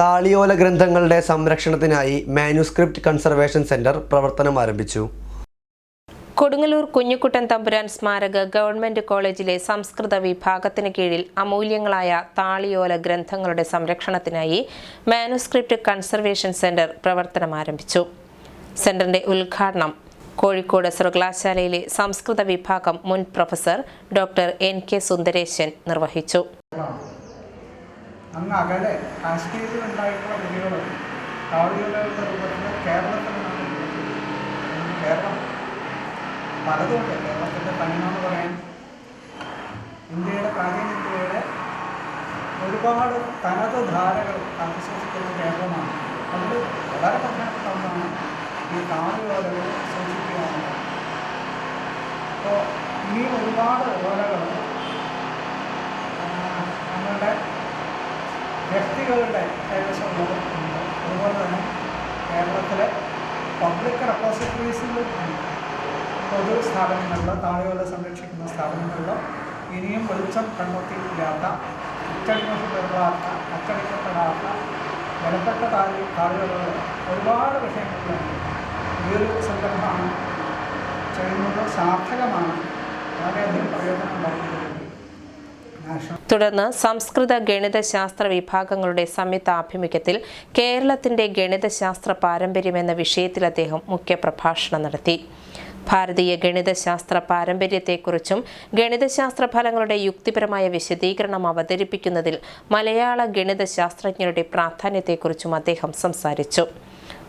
താളിയോല ഗ്രന്ഥങ്ങളുടെ സംരക്ഷണത്തിനായി manuscript conservation centre പ്രവർത്തനം ആരംഭിച്ചു. കൊടുങ്ങല്ലൂർ കുഞ്ഞിക്കുട്ടൻ തമ്പുരാൻ സ്മാരക ഗവൺമെന്റ് കോളേജിലെ സംസ്കൃത വിഭാഗത്തിന് കീഴിൽ അമൂല്യങ്ങളായ താളിയോല ഗ്രന്ഥങ്ങളുടെ സംരക്ഷണത്തിനായി മാനുസ്ക്രിപ്റ്റ് കൺസർവേഷൻ സെന്റർ പ്രവർത്തനം ആരംഭിച്ചു. സെന്ററിന്റെ ഉദ്ഘാടനം കോഴിക്കോട് സർവകലാശാലയിലെ സംസ്കൃത വിഭാഗം മുൻ professor doctor N K Sundaresan നിർവഹിച്ചു. അങ്ങ് അകലെ കാശ്മീരിൽ ഉണ്ടായിട്ടുള്ള വിധികൾ കാവ്യങ്ങളുടെ രൂപത്തിൽ കേരളത്തിൽ. കേരളം പലതുമുണ്ട്. കേരളത്തിന്റെ തനിമെന്ന് പറയാൻ ഇന്ത്യയുടെ പ്രാചീന ഇന്ത്യയുടെ ഒരുപാട് തനത് ധാരകൾ അവിശ്വസിക്കുന്ന കേരളമാണ്. അതിൽ വളരെ പ്രധാനപ്പെട്ട ഒന്നാണ് ഈ കാവ്യോലകൾ സൂചിപ്പിക്കുകയാണ് അപ്പോൾ ഇനിയും ഒരുപാട് ഓലകൾ നമ്മളുടെ വ്യക്തികളുടെ കൈവശമുള്ളത് ഉണ്ട് അതുപോലെ തന്നെ കേരളത്തിലെ പബ്ലിക് റെപ്പോസിറ്ററീസിലും പൊതു സ്ഥാപനങ്ങളിലോ താഴെയുള്ള സംരക്ഷിക്കുന്ന സ്ഥാപനങ്ങളിലോ ഇനിയും വെളിച്ചം കണ്ടെത്തിയില്ലാത്ത അച്ചടിക്കപ്പെടാത്ത അച്ചടിക്കപ്പെടാത്ത വിലപ്പെട്ട താഴെ താഴെയുള്ള ഒരുപാട് വിഷയങ്ങളുണ്ട് ഈ ഒരു സംരംഭമാണ്. ചെയ്യുന്നത് സാർത്ഥകമാണ്. വളരെയധികം പ്രയോജനം ഉണ്ടാകുന്നത് നാഷണൽ തുടർന്ന് സംസ്കൃത ഗണിതശാസ്ത്ര വിഭാഗങ്ങളുടെ സംയുക്താഭിമുഖ്യത്തിൽ കേരളത്തിന്റെ ഗണിതശാസ്ത്ര പാരമ്പര്യം എന്ന വിഷയത്തിൽ അദ്ദേഹം മുഖ്യപ്രഭാഷണം നടത്തി. ഭാരതീയ ഗണിതശാസ്ത്ര പാരമ്പര്യത്തെക്കുറിച്ചും ഗണിതശാസ്ത്ര ഫലങ്ങളുടെ യുക്തിപരമായ വിശദീകരണം അവതരിപ്പിക്കുന്നതിൽ മലയാള ഗണിതശാസ്ത്രജ്ഞരുടെ പ്രാധാന്യത്തെക്കുറിച്ചും അദ്ദേഹം സംസാരിച്ചു.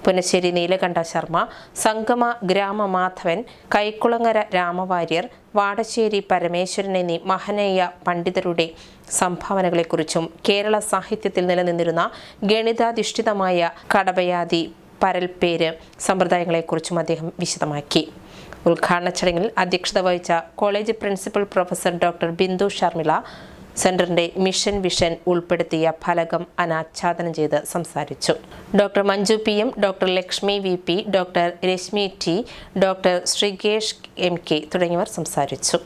പുനശ്ശേരി നീലകണ്ഠ ശർമ്മ സംഗമ ഗ്രാമ മാധവൻ കൈക്കുളങ്ങര രാമവാര്യർ വാടശ്ശേരി പരമേശ്വരൻ എന്നീ മഹനീയ പണ്ഡിതരുടെ സംഭാവനകളെക്കുറിച്ചും കേരള സാഹിത്യത്തിൽ നിലനിന്നിരുന്ന ഗണിതാധിഷ്ഠിതമായ കടബയാതി പരൽപ്പേര് സമ്പ്രദായങ്ങളെക്കുറിച്ചും അദ്ദേഹം വിശദമാക്കി. ഉദ്ഘാടന ചടങ്ങിൽ അധ്യക്ഷത വഹിച്ച college principal professor doctor Bindu Sharmila സെന്ററിന്റെ മിഷൻ വിഷൻ ഉൾപ്പെടുത്തിയ ഫലകം അനാച്ഛാദനം ചെയ്ത് സംസാരിച്ചു. Doctor Manju P M doctor Lakshmi V P doctor Rashmi T doctor Sreekesh M K തുടങ്ങിയവർ സംസാരിച്ചു.